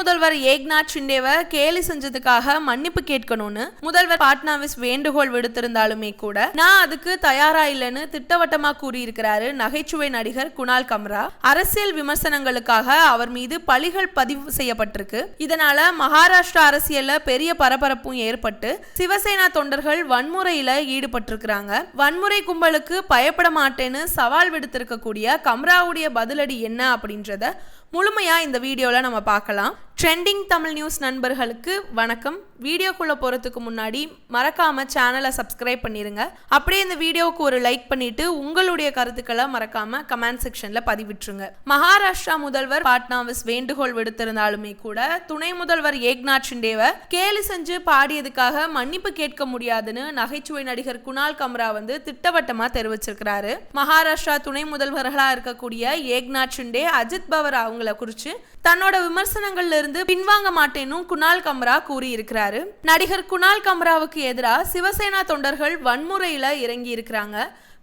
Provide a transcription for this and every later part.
முதல்வர் ஏக்நாத் ஷிண்டேவை கேலி செஞ்சதுக்காக மன்னிப்பு கேட்கணும்னு முதல்வர் பாட்னாவிஸ் வேண்டுகோள் விடுத்திருந்தாலுமே கூட நான் அதுக்கு தயாரா இல்லைன்னு திட்டவட்டமா கூறியிருக்கிறாரு நகைச்சுவை நடிகர் குணால் கம்ரா. அரசியல் விமர்சனங்களுக்காக அவர் மீது பழிகள் பதிவு செய்யப்பட்டிருக்கு. இதனால மகாராஷ்டிரா அரசியல்ல பெரிய பரபரப்பும் ஏற்பட்டு சிவசேனா தொண்டர்கள் வன்முறையில ஈடுபட்டிருக்கிறாங்க. வன்முறை கும்பலுக்கு பயப்பட மாட்டேன்னு சவால் விடுத்திருக்கக்கூடிய கம்ராவுடைய பதிலடி என்ன அப்படின்றத முழுமையாக இந்த வீடியோவில் நம்ம பார்க்கலாம். ட்ரெண்டிங் தமிழ் நியூஸ் நண்பர்களுக்கு வணக்கம். வீடியோக்குள்ளே போகிறதுக்கு முன்னாடி மறக்காம சேனலை சப்ஸ்கிரைப் பண்ணிடுங்க அப்படியே இந்த வீடியோவுக்கு ஒரு லைக் பண்ணிவிட்டு உங்களுடைய கருத்துக்களை மறக்காமல் கமெண்ட் செக்ஷனில் பதிவிட்டுருங்க. மகாராஷ்டிரா முதல்வர் பாட்னாவிஸ் வேண்டுகோள் விடுத்திருந்தாலுமே கூட துணை முதல்வர் ஏக்நாத் ஷிண்டேவை கேலி செஞ்சு பாடியதுக்காக மன்னிப்பு கேட்க முடியாதுன்னு நகைச்சுவை நடிகர் குணால் கம்ரா வந்து திட்டவட்டமாக தெரிவிச்சிருக்கிறாரு. மகாராஷ்டிரா துணை முதல்வர்களாக இருக்கக்கூடிய ஏக்நாத் ஷிண்டே அஜித் பவர் அவங்கள குறிச்சு தன்னோட விமர்சனங்கள்ல இருந்து பின்வாங்க மாட்டேன்னு குணால் கம்ரா கூறியிருக்கிறாரு. நடிகர் குணால் கம்ராவுக்கு எதிராக சிவசேனா தொண்டர்கள் வன்முறையில இறங்கி இருக்கிறாங்க.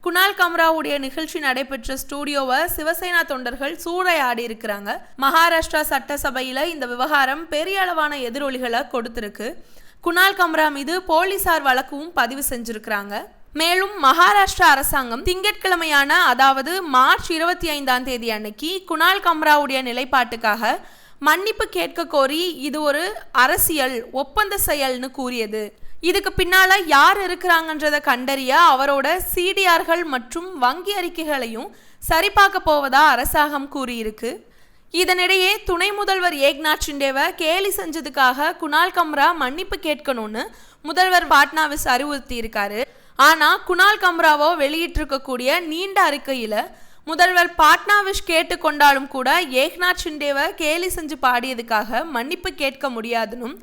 குணால் கம்ராவுடைய நிகழ்ச்சி நடைபெற்ற ஸ்டூடியோவை சிவசேனா தொண்டர்கள் சூறையாடி இருக்கிறாங்க. மகாராஷ்டிரா சட்டசபையில இந்த விவகாரம் பெரிய அளவான எதிரொலிகளை கொடுத்திருக்கு. குணால் கம்ரா மீது போலீசார் வழக்கும் பதிவு செஞ்சிருக்கிறாங்க. மேலும் மகாராஷ்டிரா அரசாங்கம் திங்கட்கிழமையான அதாவது மார்ச் இருபத்தி ஐந்தாம் தேதி அன்னைக்கு குணால் கம்ராவுடைய நிலைப்பாட்டுக்காக மன்னிப்பு கேட்க கோரி இது ஒரு அரசியல் ஒப்பந்த செயல்னு கூறியது. இதுக்கு பின்னால யார் இருக்கிறாங்கன்றதை கண்டறிய அவரோட சிடிஆர்கள் மற்றும் வங்கி அறிக்கைகளையும் சரிபார்க்க போவதா அரசாங்கம் கூறியிருக்கு. இதனிடையே துணை முதல்வர் ஏக்நாத் ஷிண்டேவை கேலி செஞ்சதுக்காக குணால் கம்ரா மன்னிப்பு கேட்கணும்னு முதல்வர் பாட்னாவிஸ் அறிவுறுத்தி ஆனால் குணால் கம்ராவோ வெளியிட்டிருக்கக்கூடிய நீண்ட அறிக்கையில் முதல்வர் பாட்னாவிஷ் கேட்டுக்கொண்டாலும் கூட ஏக்நாத் ஷிண்டேவை கேலி செஞ்சு பாடியதுக்காக மன்னிப்பு கேட்க முடியாதுன்னும்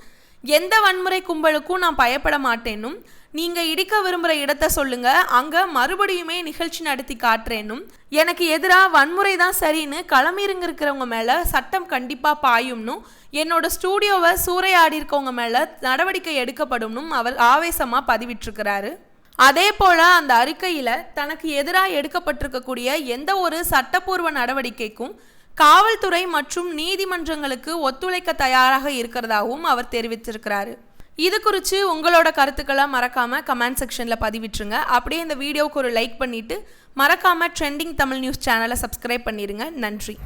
எந்த வன்முறை கும்பலுக்கும் நான் பயப்பட மாட்டேனும் நீங்கள் இடிக்க விரும்புகிற இடத்த சொல்லுங்க அங்கே மறுபடியுமே நிகழ்ச்சி நடத்தி காட்டுறேனும் எனக்கு எதிராக வன்முறை தான் சரின்னு களமிறங்க இருக்கிறவங்க மேலே சட்டம் கண்டிப்பாக பாயும்னும் என்னோட ஸ்டூடியோவை சூறையாடி இருக்கவங்க மேலே நடவடிக்கை எடுக்கப்படும்னும் அவர் ஆவேசமாக பதிவிட்டிருக்கிறாரு. அதே போல அந்த அறிக்கையில் தனக்கு எதிராக எடுக்கப்பட்டிருக்கக்கூடிய எந்த ஒரு சட்டப்பூர்வ நடவடிக்கைக்கும் காவல்துறை மற்றும் நீதிமன்றங்களுக்கு ஒத்துழைக்க தயாராக இருக்கிறதாகவும் அவர் தெரிவித்திருக்கிறாரு. இது குறித்து உங்களோட கருத்துக்களை மறக்காமல் கமெண்ட் செக்ஷனில் பதிவிட்டுருங்க. அப்படியே இந்த வீடியோவுக்கு ஒரு லைக் பண்ணிவிட்டு மறக்காம ட்ரெண்டிங் தமிழ் நியூஸ் சேனலை சப்ஸ்கிரைப் பண்ணிடுங்க நன்றி.